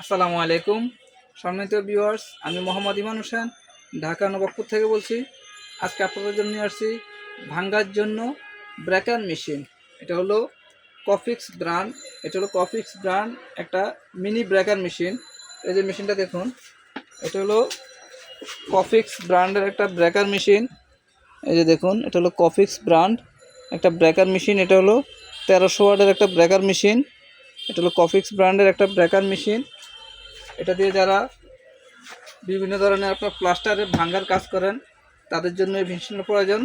আসসালামু আলাইকুম। সম্মানিত ভিউয়ার্স আমি মোহাম্মদ ইমান হোসেন, ঢাকা নবাবপুর থেকে বলছি। আজকে আপনাদের জন্য নিয়ে আসছি ভাঙ্গার জন্য ব্রেকার মেশিন এটা হলো কফিক্স ব্র্যান্ড এটা হলো কফিক্স ব্র্যান্ড একটা মিনি ব্রেকার মেশিন এই যে মেশিনটা দেখুন, এটা হলো কফিক্স ব্র্যান্ডের একটা ব্রেকার মেশিন এই যে দেখুন, এটা হলো কফিক্স ব্র্যান্ড একটা ব্রেকার মেশিন এটা হলো তেরোশো ওয়ার্ডের একটা ব্রেকার মেশিন এটা হলো কফিক্স ব্র্যান্ডের একটা ব্রেকার মেশিন এটা দিয়ে যারা বিভিন্ন ধরনের আপনার প্লাস্টারে ভাঙ্গার কাজ করেন, তাদের জন্য এই মেশিনের প্রয়োজন।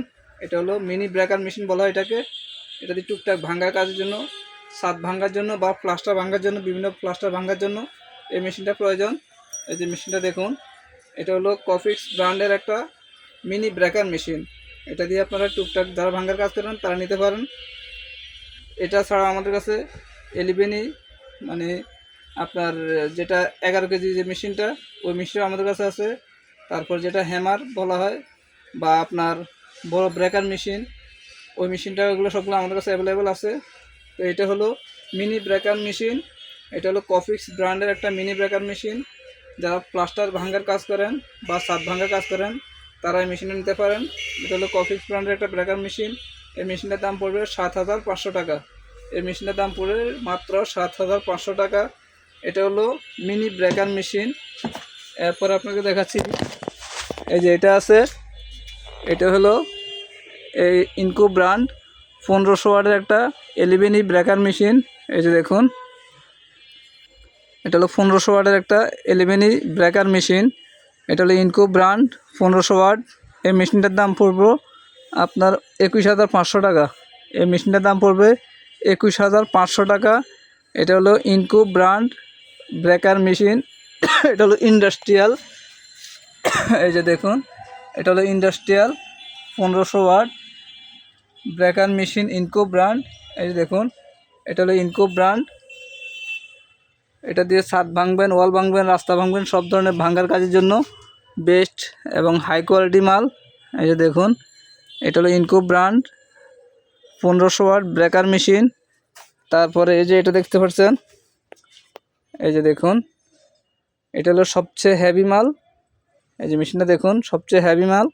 এটা হলো মিনি ব্রেকার মেশিন বলা হয় এটাকে। এটা দিয়ে টুকটাক ভাঙ্গার কাজের জন্য, ছাদ ভাঙ্গার জন্য বা প্লাস্টার ভাঙ্গার জন্য, বিভিন্ন প্লাস্টার ভাঙ্গার জন্য এই মেশিনটা প্রয়োজন। এই যে মেশিনটা দেখুন, এটা হলো কফিক্স ব্র্যান্ডের একটা মিনি ব্রেকার মেশিন। এটা দিয়ে আপনারা টুকটাক যারা ভাঙ্গার কাজ করেন, তারা নিতে পারেন। এটা ছাড়া আমাদের কাছে এলিভেনই মানে আপনার, যেটা এগারো কেজি যে মেশিনটা, ওই মেশিনটা আমাদের কাছে আছে। তারপর যেটা হ্যামার বলা হয়, বা আপনার বড় ব্রেকার মেশিন, ওই মেশিনটা ওগুলো সবগুলো আমাদের কাছে অ্যাভেলেবেল আছে। তো এটা হলো মিনি ব্রেকার মেশিন, এটা হলো কফিক্স ব্র্যান্ডের একটা মিনি ব্রেকার মেশিন। যারা প্লাস্টার ভাঙ্গার কাজ করেন, বা সাত ভাঙ্গার কাজ করেন, তারা এই মেশিনটা নিতে পারেন। এটা হলো কফিক্স ব্র্যান্ডের একটা ব্রেকার মেশিন। এই মেশিনটার দাম পড়বে সাত হাজার পাঁচশো টাকা। এই মেশিনটার দাম পড়বে মাত্র সাত হাজার পাঁচশো টাকা। এটা হলো মিনি ব্রেকার মেশিন। এরপর আপনাকে দেখাচ্ছি। এই যে এটা আছে। এটা হলো এই ইনকো ব্র্যান্ড পনেরোশো ওয়াটের একটা এলিভেনি ব্রেকার মেশিন। এই যে দেখুন। এটা হলো পনেরোশো ওয়াটের একটা এলিভেনি ব্রেকার মেশিন। এটা হলো ইনকো ব্র্যান্ড পনেরোশো ওয়াট। এই মেশিনটার দাম পড়বে আপনার একুশ হাজার পাঁচশো টাকা। এই মেশিনটার দাম পড়বে একুশ হাজার পাঁচশো টাকা। এটা হলো ইনকো ব্র্যান্ড ব্রেকার মেশিন, এটা হলো ইন্ডাস্ট্রিয়াল। এই যে দেখুন, এটা হলো ইন্ডাস্ট্রিয়াল, পনেরোশো watt. Breaker machine Inco brand, এই যে দেখুন, এটা হলো ইনকো ব্র্যান্ড। এটা দিয়ে ছাদ ভাঙবেন, ওয়াল ভাঙবেন, রাস্তা ভাঙবেন, সব ধরনের ভাঙ্গার কাজের জন্য বেস্ট এবং হাই কোয়ালিটি মাল। এই যে দেখুন, এটা হলো ইনকো ব্র্যান্ড, পনেরোশো ওয়াট ব্রেকার মেশিন। তারপরে এই যে এটা দেখতে পাচ্ছেন এই যে দেখুন, এটা হলো সবচেয়ে হেভি মাল। এই যে মেশিনটা দেখুন, সবচেয়ে হেভি মাল।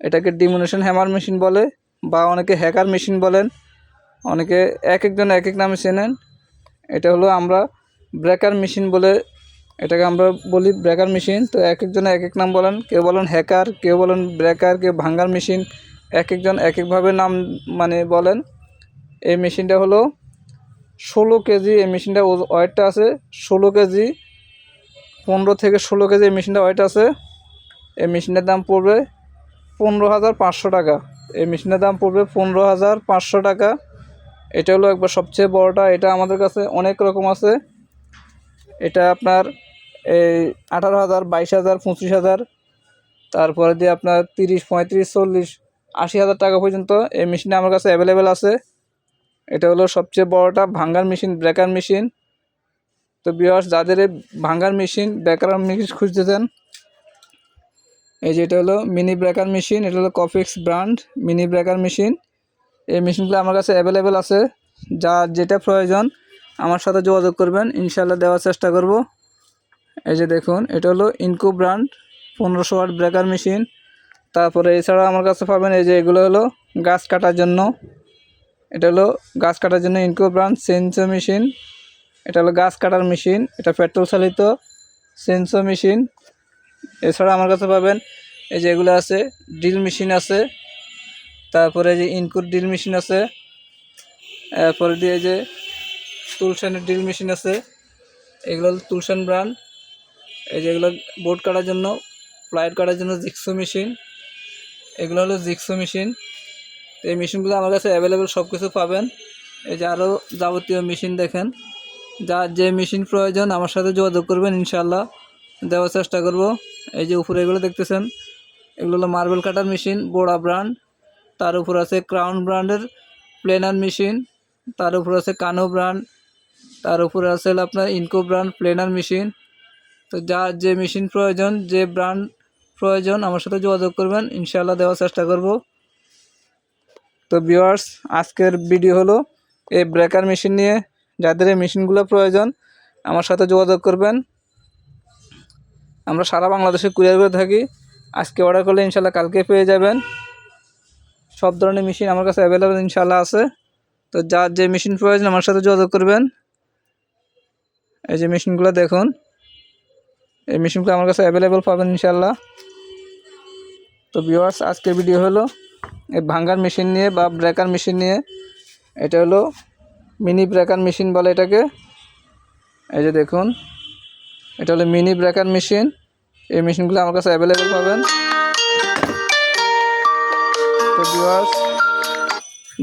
এটাকে ডিমোনেশন হ্যামার মেশিন বলে, বা অনেকে হ্যাকার মেশিন বলেন। অনেকে এক একজন এক এক নামে চেনেন। এটা হলো আমরা ব্রেকার মেশিন বলে, এটাকে আমরা বলি ব্রেকার মেশিন। তো এক একজনে এক এক নাম বলেন, কেউ বলেন হ্যাকার, কেউ বলেন ব্রেকার, কেউ ভাঙ্গার মেশিন। এক একজন এক একভাবে নাম মানে বলেন। এই মেশিনটা হলো ষোলো কেজি এই মেশিনটা ওয়েটটা আছে। ষোলো কেজি, পনেরো থেকে ষোলো কেজি এই মেশিনটা ওয়েট আছে। এই মেশিনটার দাম পড়বে পনেরো হাজার পাঁচশো টাকা। এই মেশিনের দাম পড়বে পনেরো হাজার পাঁচশো টাকা। এটা হলো একবার সবচেয়ে বড়টা। এটা আমাদের কাছে অনেক রকম আছে। এটা আপনার এই আঠারো হাজার, বাইশ হাজার, পঁচিশ হাজার, তারপরে দিয়ে আপনার তিরিশ, পঁয়ত্রিশ, চল্লিশ, আশি হাজার টাকা পর্যন্ত এই মেশিনটা আমার কাছে অ্যাভেলেবেল আছে। এটা হলো সবচেয়ে বড়টা, ভাঙ্গার মেশিন, ব্রেকার মেশিন। তো বিয়ার্স যাদের ভাঙ্গার মেশিন, ব্রেকার মেশিন খুঁজতে খুঁজতেছেন এই যে এটা হলো মিনি ব্রেকার মেশিন, এটা হলো Kofix brand mini breaker machine. এই মেশিনগুলো আমার কাছে অ্যাভেলেবেল আছে। যা যেটা প্রয়োজন, আমার সাথে যোগাযোগ করবেন ইনশাল্লাহ দেওয়ার চেষ্টা করব। এই যে দেখুন, এটা হলো ইনকো ব্র্যান্ড পনেরোশো ওয়াট ব্রেকার মেশিন। তারপরে এছাড়া আমার কাছে পাবেন, এই যে এগুলো হলো গাছ কাটার জন্য। এটা হলো গাছ কাটার জন্য ইনকো ব্র্যান্ড সেন্সো মেশিন। এটা হলো গাছ কাটার মেশিন, এটা পেট্রোল চালিত সেন্সো মেশিন। এছাড়া আমার কাছে পাবেন এই যে এগুলো আছে, ড্রিল মেশিন আছে, তারপরে যে ইনকো ড্রিল মেশিন আছে, এরপরে দিয়ে যে তুলসানের ড্রিল মেশিন আছে, এগুলো হলো তুলসান ব্র্যান্ড এই যে এগুলো বোর্ড কাটার জন্য, ফ্লাইট কাটার জন্য জিক্সো মেশিন। এগুলো হলো জিক্সো মেশিন। এই মেশিনগুলো আমার কাছে অ্যাভেলেবেল সব কিছু পাবেন। এই যে আরও যাবতীয় মেশিন দেখেন। যা যে মেশিন প্রয়োজন আমার সাথে যোগাযোগ করবেন ইনশাল্লাহ দেওয়ার চেষ্টা করব। এই যে উপরে এগুলো দেখতেছেন, এগুলো হলো মার্বেল কাটার মেশিন বোড়া ব্র্যান্ড। তার উপর আছে ক্রাউন ব্র্যান্ডের প্লেনার মেশিন, তার উপর আছে কানো ব্র্যান্ড, তার উপরে আছে আপনার ইনকো ব্র্যান্ড প্লেনার মেশিন। তো যা যে মেশিন প্রয়োজন, যে ব্র্যান্ড প্রয়োজন, আমার সাথে যোগাযোগ করবেন, ইনশাআল্লাহ দেওয়ার চেষ্টা করব। তো ভিউয়ার্স আজকের ভিডিও হলো এই ব্রেকার মেশিন নিয়ে। যাদের এই মেশিনগুলো প্রয়োজন, আমার সাথে যোগাযোগ করবেন। আমরা সারা বাংলাদেশে কুরিয়ার করে থাকি। আজকে অর্ডার করলে ইনশাল্লাহ কালকে পেয়ে যাবেন। সব ধরনের মেশিন আমার কাছে অ্যাভেলেবেল ইনশাল্লাহ আছে। তো যার যে মেশিন প্রয়োজন, আমার সাথে যোগাযোগ করবেন। এই যে মেশিনগুলো দেখুন। এই মেশিনগুলো আমার কাছে অ্যাভেলেবেল পাবেন ইনশাল্লাহ তো ভিউয়ার্স আজকের ভিডিও হলো এই ভাঙ্গার মেশিন নিয়ে বা ব্রেকার মেশিন নিয়ে, এটা হলো মিনি ব্রেকার মেশিন বলে এটাকে। এই যে দেখুন, এটা হলো মিনি ব্রেকার মেশিন। এই মেশিনগুলো আমার কাছে অ্যাভেলেবেল পাবেন।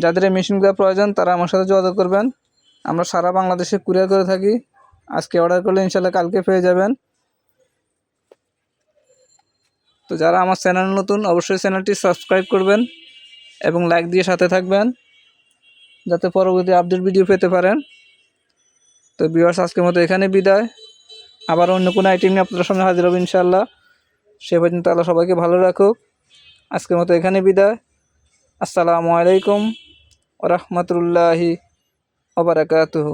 যাদের এই মেশিনগুলো প্রয়োজন, তারা আমার সাথে যোগাযোগ করবেন। আমরা সারা বাংলাদেশে কুরিয়ার করে থাকি। আজকে অর্ডার করলে ইনশাল্লাহ কালকে পেয়ে যাবেন। তো যারা আমার চ্যানেল নতুন, অবশ্যই চ্যানেলটি সাবস্ক্রাইব করবেন। এবং লাইক দিয়ে সাথে থাকবেন, যাতে পরবর্তী আপডেট ভিডিও পেতে পারেন। তো ভিউয়ার্স আজকের মতো এখানে বিদায়। আবার অন্য কোনো আইটেম নিয়ে আপনাদের সামনে হাজির হবে ইনশাল্লাহ সে পর্যন্ত আল্লাহ সবাইকে ভালো রাখুক। আজকের মতো এখানে বিদায়। আসসালামু আলাইকুম ওরহমতুল্লাহি ওবরাকাতুহু